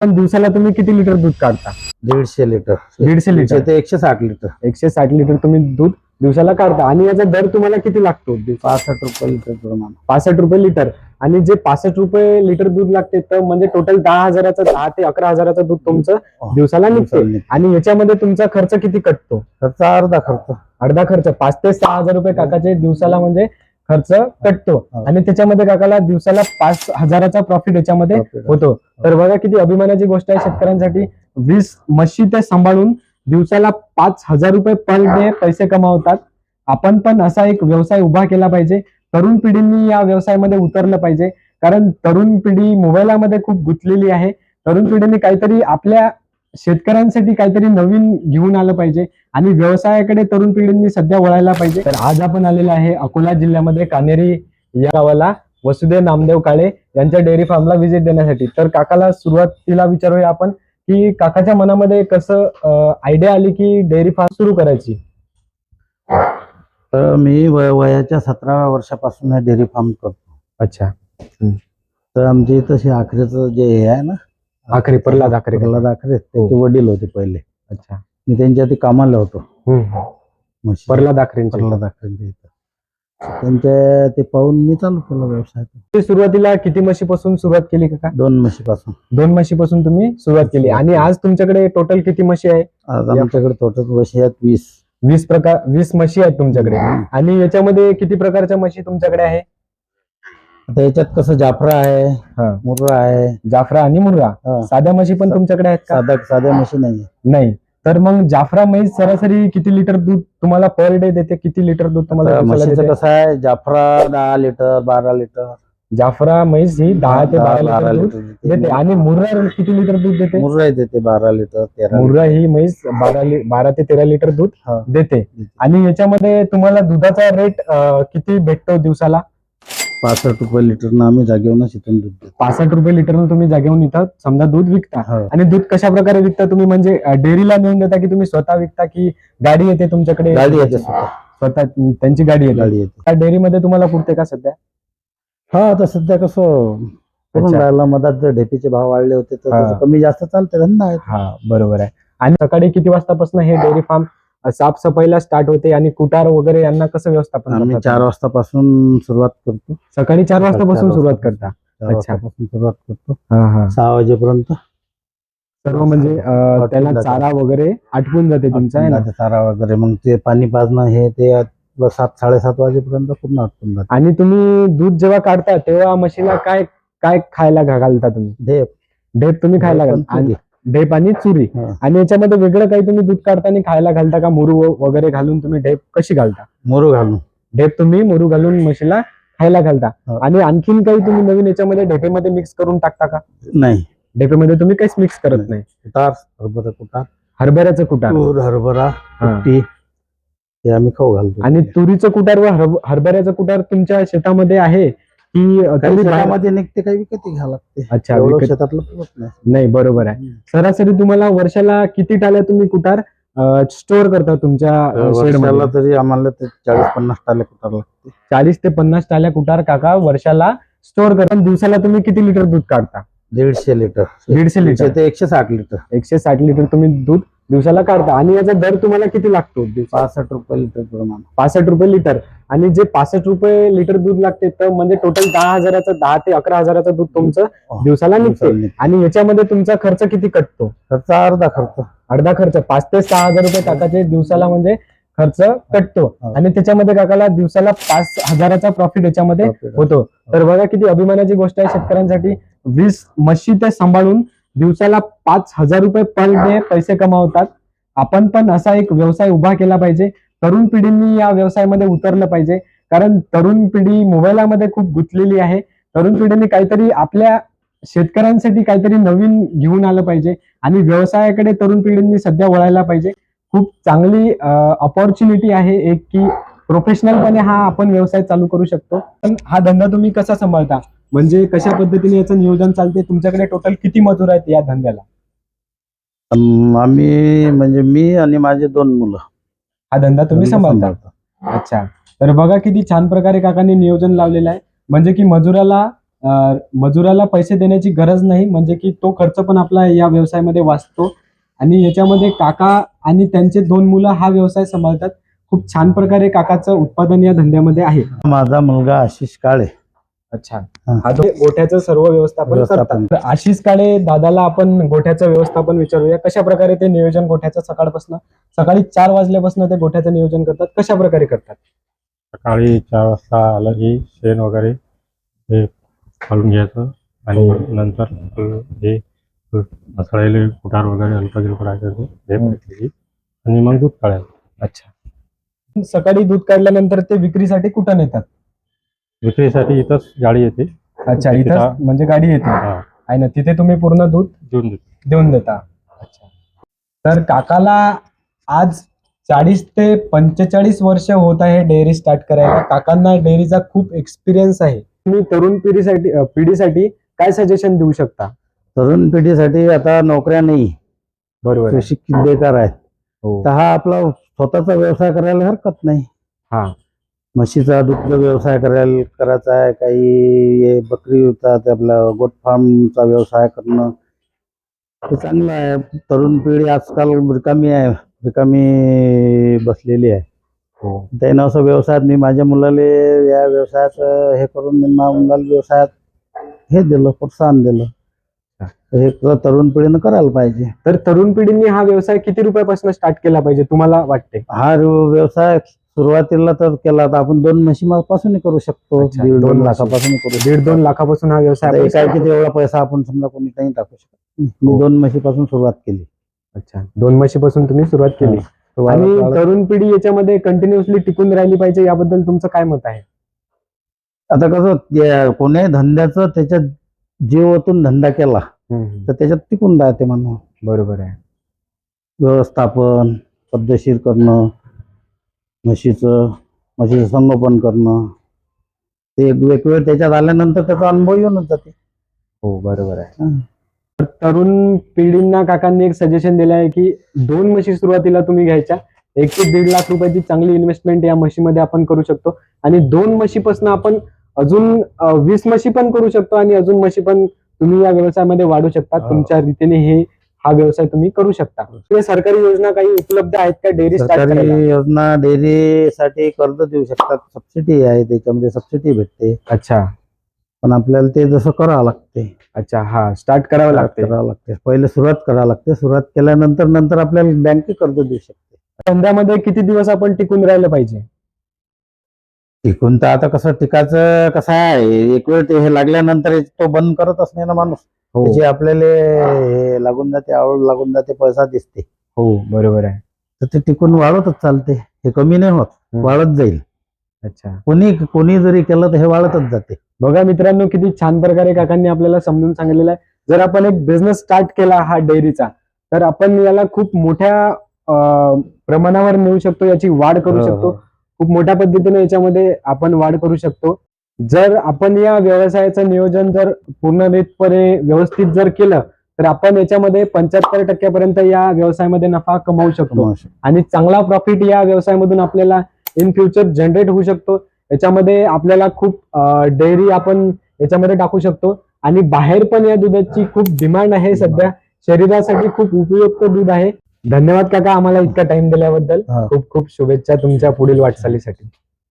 पण दिवसाला तुम्ही किती लिटर दूध काढता? दीडशे लिटर. दीडशे लिटर. ते एकशे साठ लिटर. एकशे साठ लिटर तुम्ही दूध दिवसाला काढता. आणि याचा दर तुम्हाला किती लागतो? पासष्ट रुपये लिटर प्रमाण. पासष्ट रुपये लिटर. आणि जे पासष्ट रुपये लिटर दूध लागते तर म्हणजे टोटल दहा हजाराचं दहा ते अकरा हजाराचं दूध तुमचं दिवसाला निघते. आणि याच्यामध्ये तुमचा खर्च किती कटतो? खर्च अर्धा खर्च. अर्धा खर्च. पाच ते सहा हजार रुपये काकाचे दिवसाला म्हणजे खर्च कटतो. आणि त्याच्यामध्ये काकाला दिवसाला पाच हजाराचा प्रॉफिट याच्यामध्ये होतो. तर बघा किती अभिमानाची गोष्ट आहे शेतकऱ्यांसाठी. वीस म्हशी ते सांभाळून दिवसाला पाच हजार रुपये पर डे पैसे कमावतात. आपण पण असा एक व्यवसाय उभा केला पाहिजे. तरुण पिढींनी या व्यवसायामध्ये उतरलं पाहिजे. कारण तरुण पिढी मोबाईलमध्ये खूप गुंतलेली आहे. तरुण पिढीने काहीतरी आपल्या शेतकऱ्यांसाठी काहीतरी नवीन घेऊन आलं पाहिजे आणि व्यवसायाकडे तरुण पिढींनी सध्या वळायला पाहिजे. तर आज आपण आलेलो आहे अकोला जिल्ह्यामध्ये कानेरी या गावाला वसुदेव नामदेव काळे यांच्या डेअरी फार्मला व्हिजिट देण्यासाठी. तर काकाला सुरुवातीला विचारूया आपण की काकाच्या मनामध्ये कसं आयडिया आली की डेअरी फार्म सुरू करायची? तर मी वय- वयाच्या सतराव्या वर्षापासून डेअरी फार्म करतो. अच्छा. तर आमच्या इथं हे आखरेचं जे हे आहे ना आखरी प्रल्हाद आखरे. प्रल्हाद आखरे. त्याचे वडील होते पहिले. अच्छा. मी त्यांच्या ते कामाला होतो. म्हशी. प्रल्हाद आखरेंची. प्रल्हाद आखरेंच्या इथं. त्यांच्या ते पाहून मी चालू केलं व्यवसाय. तुम्ही सुरुवातीला किती म्हशीपासून सुरुवात केली काका दोन म्हशीपासून. दोन म्हशीपासून तुम्ही सुरुवात केली. आणि आज तुमच्याकडे टोटल किती म्हशी आहे? आज आमच्याकडे टोटल वर्षी आहेत वीस. वीस प्रकार वीस म्हशी आहेत तुमच्याकडे. आणि याच्यामध्ये किती प्रकारच्या म्हशी तुमच्याकडे आहे? आता याच्यात कसं जाफरा आहे हा. मुर्रा आहे जाफरा आणि मुर्गा हा. साध्या म्हशी पण तुमच्याकडे आहेत का साध्या साध्या म्हशी नाही नाही तर मग जाफरा म्हैस सरासरी किती लिटर दूध तुम्हाला पर डे देते किती लिटर दूध तुम्हाला आता दिवसाला म्हशीचं देते? कसं आहे जाफरा दहा लिटर बारा लिटर जाफरा म्हैस ही दहा ते बारा लिटर दूध देते. देते आणि मुर्रा किती लिटर दूध देते मुर्राही देते बारा लिटर तेरा. मुर्रा ही म्हैस बारा लि- बारा ते तेरा लिटर दूध हा. देते आणि याच्यामध्ये तुम्हाला दुधाचा रेट किती भेटतो दिवसाला पासष्ट रुपये लिटर आम्ही जागेवरच इथून दूध देतो. पासष्ट रुपये लिटरनं तुम्ही जागेहून इथं समजा दूध विकता हो. आणि दूध कशा प्रकारे विकता तुम्ही? म्हणजे डेअरीला नेऊन देता की तुम्ही स्वतः विकता की गाडी येते तुमच्याकडे? गाडी येते स्वतः. स्वतः त्यांची गाडी येते. गाडी येते. त्या डेअरीमध्ये तुम्हाला पुरते का सध्या? हा आता सध्या कसं करून अच्छा. राहिलं मधात जर ढेपीचे भाव वाढले होते तर हा. त्याचं कमी जास्त चालते धंदा आहे. हा बरोबर आहे. आणि सकाळी किती वाजतापासून हे डेअरी फार्म साफसफाईला स्टार्ट होते आणि कुटार वगैरे यांना कसं व्यवस्थापन आम्ही करता चार? वाजतापासून सुरुवात करतो. सकाळी चार वाजतापासून चार सुरुवात वाजता. करता. चार अच्छा. वाजतापासून सुरुवात करतो. हा हा. सहा वाजेपर्यंत. सर्व म्हणजे अं, आटपून त्याला जातं. चारा वगैरे आटपून जाते तुमचा आहे ना? आटपून जाते चारा वगैरे. मग ते पाणी पाजणं हे ते सात साडेसात वाजेपर्यंत पूर्ण आटपून जाते. आणि तुम्ही दूध जेव्हा काढता तेव्हा म्हशीला काय काय खायला घा- घालता तुम्ही? ढेप. ढेप तुम्ही खायला ढेप घाल. आणि आणि ढेप आणि चुरी. हा. आणि याच्यामध्ये वेगळं काही तुम्ही दूध काढताना खायला घालता का? मुरू वगैरे घालून तुम्ही ढेप कशी घालता? मोरू घालून. ढेप तुम्ही मुरू घालून म्हशीला खायला घालता. हा. आणि आणखीन काही तुम्ही नवीन याच्यामध्ये ढेपेमध्ये मिक्स करून टाकता का? नाही. ढेपेमध्ये तुम्ही काहीच मिक्स करत नाही. कुटार हरभरा कुटार. हरभऱ्याचं कुटार. तूर हरभरा हा. कुट्टी ते आम्ही खाऊ घालतो. आणि तुरीचं कुटार व हरभ- हरभऱ्याचं कुटार तुमच्या शेतामध्ये आहे? की काही शेतामध्ये निघते काही विकत घ्यावं लागते. अच्छा एवढं विकत- शेतातलं पुरत नाही. नाही बरोबर आहे. सरासरी तुम्हाला वर्षाला किती टाल्या तुम्ही कुटार स्टोअर करता तुमच्या शेड वर्षाला तरी आम्हाला ते चाळीस पन्नास टाले कुटार लागते. चाळीस ते पन्नास टाल्या कुटार काका वर्षाला स्टोअर करता. दिवसाला तुम्ही किती लिटर दूध काढता? दीडशे लिटर. दीडशे लिटर. ते एकशे साठ लिटर. एकशे साठ लिटर तुम्ही दूध दिवसाला काढता. आणि याचा दर तुम्हाला किती लागतो? पासष्ट रुपये लिटर प्रमाण. पासष्ट रुपये लिटर. आणि जे पासष्ट रुपये लिटर दूध लागते तर म्हणजे टोटल दहा हजाराचं दहा ते अकरा हजाराचं दूध तुमचं दिवसाला निघते दिवसाला निघते. आणि याच्यामध्ये तुमचा खर्च किती कटतो? खर्च अर्धा खर्च. अर्धा खर्च. पाच ते सहा हजार रुपये काकाचे दिवसाला म्हणजे खर्च कटतो. हा. आणि त्याच्यामध्ये काकाला दिवसाला पाच हजाराचा प्रॉफिट याच्यामध्ये होतो. तर बघा किती अभिमानाची गोष्ट आहे शेतकऱ्यांसाठी. वीस म्हशी ते सांभाळून दिवसाला पाच हजार रुपये पर डे पैसे कमावतात. आपण पण असा एक व्यवसाय उभा केला पाहिजे. तरुण पिढींनी या व्यवसायामध्ये उतरलं पाहिजे. कारण तरुण पिढी मोबाईलमध्ये खूप गुंतलेली आहे. तरुण पिढीने काहीतरी आपल्या शेतकऱ्यांसाठी काहीतरी नवीन घेऊन आलं पाहिजे. आणि व्यवसायाकडे तरुण पिढींनी सध्या वळायला पाहिजे. खूप चांगली ऑपॉर्च्युनिटी आहे एक की प्रोफेशनलपणे हा आपण व्यवसाय चालू करू शकतो. पण हा धंदा तुम्ही कसा सांभाळता? म्हणजे कशा पद्धतीने याचं नियोजन चालते तुमच्याकडे टोटल किती मजूर आहेत या धंद्याला? अम, आम्ही म्हणजे मी आणि माझे दोन मुलं. हा धंदा तुम्ही सांभाळता? सांभाळतो. अच्छा. तर बघा किती छान प्रकारे काकांनी नियोजन लावलेलं आहे. म्हणजे की मजुराला अं, मजुराला पैसे देण्याची गरज नाही म्हणजे की तो खर्च पण आपला या व्यवसायामध्ये वाचतो. आणि याच्यामध्ये काका आणि त्यांचे दोन मुलं हा व्यवसाय सांभाळतात. खूप छान प्रकारे काकाचं उत्पादन या धंद्यामध्ये आहे. माझा मुलगा आशिष काळे. अच्छा. हा. हा जो गोठ्याचं सर्व व्यवस्थापन व्यवस्थापन. करतात. तर आशिष काळे दादाला आपण गोठ्याचं व्यवस्थापन विचारूया. कशा प्रकारे ते नियोजन गोठ्याचं सकाळपासून सकाळी चार वाजल्यापासून ते गोठ्याचं नियोजन करतात? कशा प्रकारे करतात? सकाळी चार वाजता आलं की शेण वगैरे हे घालून घ्यायचं आणि नंतर अं, हे मसाळेले कुटार वगैरे ते हे. आणि मग दूध काढायचं. अच्छा. सकाळी दूध काढल्यानंतर ते विक्रीसाठी कुठं नेतात? विक्रीसाठी इथंच गाडी येते. अच्छा इथं म्हणजे गाडी येते. हा, आहे ना तिथे तुम्ही पूर्ण दूध देऊन देते. देऊन देता. अच्छा. तर काकाला आज चाळीस ते पंचेचाळीस वर्ष होत आहे डेअरी स्टार्ट करायला. काकांना डेअरीचा खूप एक्सपिरियन्स आहे. तुम्ही तरुण पिढीसाठी अं, पिढीसाठी काय सजेशन देऊ शकता? तरुण पिढीसाठी आता नोकऱ्या नाही. बरोबर कृषी बेकार आहेत. हो. तर हा आपला स्वतःचा व्यवसाय करायला हरकत नाही. हा. म्हशीचा दुग्ध व्यवसाय करायला करायचा आहे काही हे बकरीचा ते आपला गोट फार्मचा व्यवसाय करणं. ते चांगलं आहे. तरुण पिढी आजकाल रिकामी आहे रिकामी बसलेली आहे. हो. त्यानं असं व्यवसायात मी माझ्या मुलाला या व्यवसायात हे करून त्यांना मुलाला व्यवसायात हे दिलं प्रोत्साहन दिलं. हे तर तरुण पिढीनं करायला पाहिजे. तर तरुण पिढींनी हा व्यवसाय किती रुपयापासून स्टार्ट केला पाहिजे तुम्हाला वाटते हा व्यवसाय सुरुवातीला तर केला तर आपण दोन म्हशीपासून करू शकतो अच्छा, दीड दोन दोन म्हशी. लाखापासून करू दीड दोन लाखापासून हा व्यवसाय आता आपण एका start किती एवढा पैसा आपण समजा कोणी नाही टाकू शकत. मी हो. दोन म्हशीपासून सुरुवात केली. अच्छा दोन म्हशीपासून तुम्ही सुरुवात केली. तो आणि तरुण पिढी याच्यामध्ये कंटिन्युअसली टिकून राहिली पाहिजे याबद्दल तुमचं काय मत आहे? आता कसं त्या कोण्याही धंद्याचं त्याच्यात जीव ओतून धंदा केला तर त्याच्यात टिकून राहते म्हणून बरोबर आहे. व्यवस्थापन पद्धतशीर करणं म्हशीचं म्हशीचं संगोपन करणं. ते एक वेळ त्याच्यात आल्यानंतर त्याचा अनुभव येऊनच जाते. हो बरोबर आहे. हं. तर तरुण पिढींना काकांनी एक सजेशन दिलं आहे की दोन म्हशी सुरुवातीला तुम्ही घ्यायच्या. एक ते दीड लाख रुपयाची चांगली इन्व्हेस्टमेंट या म्हशीमध्ये आपण करू शकतो. आणि दोन म्हशीपासून आपण अजून अं, वीस म्हशी पण करू शकतो आणि अजून म्हशी पण तुम्ही या व्यवसायामध्ये वाढू शकता. हो. तुमच्या रीतीने हे हा व्यवसाय तुम्ही करू शकता. सरकारी योजना काही उपलब्ध आहेत का? डेअरी सरकारी योजना डेअरीसाठी कर्ज देऊ शकतात. सबसिडी आहे त्याच्यामध्ये सबसिडी भेटते. अच्छा. पण आपल्याला ते जसं करावं लागते. अच्छा हा स्टार्ट करावं लागते. करावं लागते. पहिले सुरुवात करावं लागते. सुरुवात केल्यानंतर नंतर आपल्याला बँके कर्ज देऊ शकते. धंद्यामध्ये किती दिवस आपण टिकून राहिलं पाहिजे? टिकून तर आता कसं टिकायचं कसं आहे? एक वेळ ते हे लागल्यानंतर तो बंद करतच नाही ना माणूस. त्याची आपल्याला हे लागून जाते आवड लागून जाते पैसा दिसते. हो बरोबर आहे. तर ते टिकून वाढतच चालते. हे कमी नाही होत. वाढत जाईल. अच्छा. कोणी कोणी जरी केलं तर हे वाढतच जाते. बघा मित्रांनो किती छान प्रकारे काकांनी आपल्याला समजून सांगितलेलं आहे. जर आपण एक बिझनेस स्टार्ट केला हा डेअरीचा तर आपण याला खूप मोठ्या प्रमाणावर नेऊ शकतो याची वाढ करू हो, शकतो. खूप मोठ्या पद्धतीने याच्यामध्ये आपण वाढ करू शकतो. जर आपण या व्यवसायाचं नियोजन जर पूर्णरितपणे व्यवस्थित जर केलं तर आपण याच्यामध्ये पंच्याहत्तर टक्क्यापर्यंत या व्यवसायामध्ये नफा कमावू शकतो. आणि चांगला प्रॉफिट या व्यवसायामधून आपल्याला इन फ्युचर जनरेट होऊ शकतो. याच्यामध्ये आपल्याला खूप डेअरी आपण याच्यामध्ये टाकू शकतो. आणि बाहेर पण या दुधाची खूप डिमांड आहे सध्या. शरीरासाठी खूप उपयुक्त दूध आहे. धन्यवाद काका आम्हाला इतका टाइम दिल्याबद्दल. खूप खूप शुभेच्छा तुमच्या पुढील वाटचालीसाठी.